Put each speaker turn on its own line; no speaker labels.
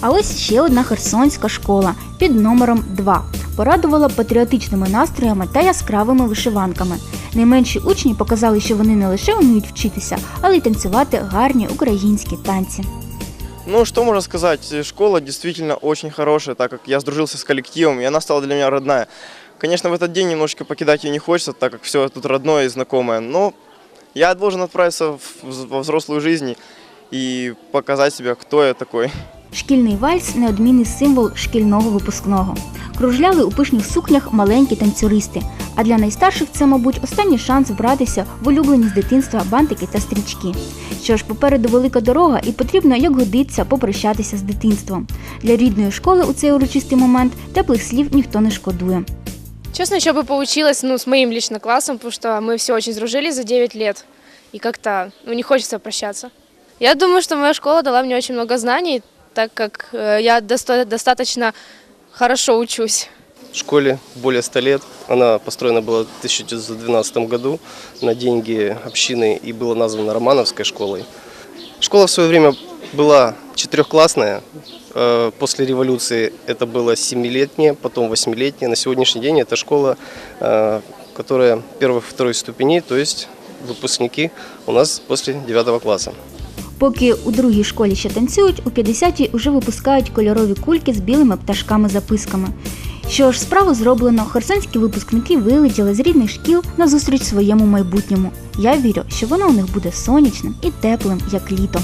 А ось ще одна херсонська школа під номером 2 порадувала патріотичними настроями та яскравими вишиванками. Найменші учні показали, що вони не лише вміють вчитися, але й танцювати гарні українські танці.
Ну, что можно сказать, школа действительно очень хорошая, так как я сдружился с коллективом, и она стала для меня родная. Конечно, в этот день немножечко покидать ее не хочется, так как все тут родное и знакомое, но я должен отправиться во взрослую жизнь и показать себе, кто я такой.
Шкільний вальс неодмінний символ шкільного випускного. Кружляли у пишних сукнях маленькі танцюристи. А для найстарших це, мабуть, останній шанс вбратися в улюблені з дитинства бантики та стрічки. Що ж, попереду велика дорога, і потрібно, як годиться, попрощатися з дитинством. Для рідної школи у цей урочистий момент теплих слів ніхто не шкодує.
Честно, еще бы получилось, ну, с моим лично классом, потому что мы все очень сдружились за 9 лет. И как-то, ну, не хочется прощаться. Я думаю, что моя школа дала мне очень много знаний, так как э, я доста- достаточно хорошо учусь.
школе более 100 лет. Она построена была в 1912 году на деньги общины и была названа Романовской школой. Школа в свое время была четырехклассная. Э, После революции это было семилетняя, потом восьмилетняя. На сегодняшний день это школа, э, которая первой, второй ступени, то есть выпускники у нас после девятого класса.
Поки у другій школі ще танцюють, у 50-й уже випускають кольорові кульки з білими пташками-записками. Що ж, справу зроблено, херсонські випускники вилетіли з рідних шкіл назустріч своєму майбутньому. Я вірю, що воно у них буде сонячним і теплим, як літо.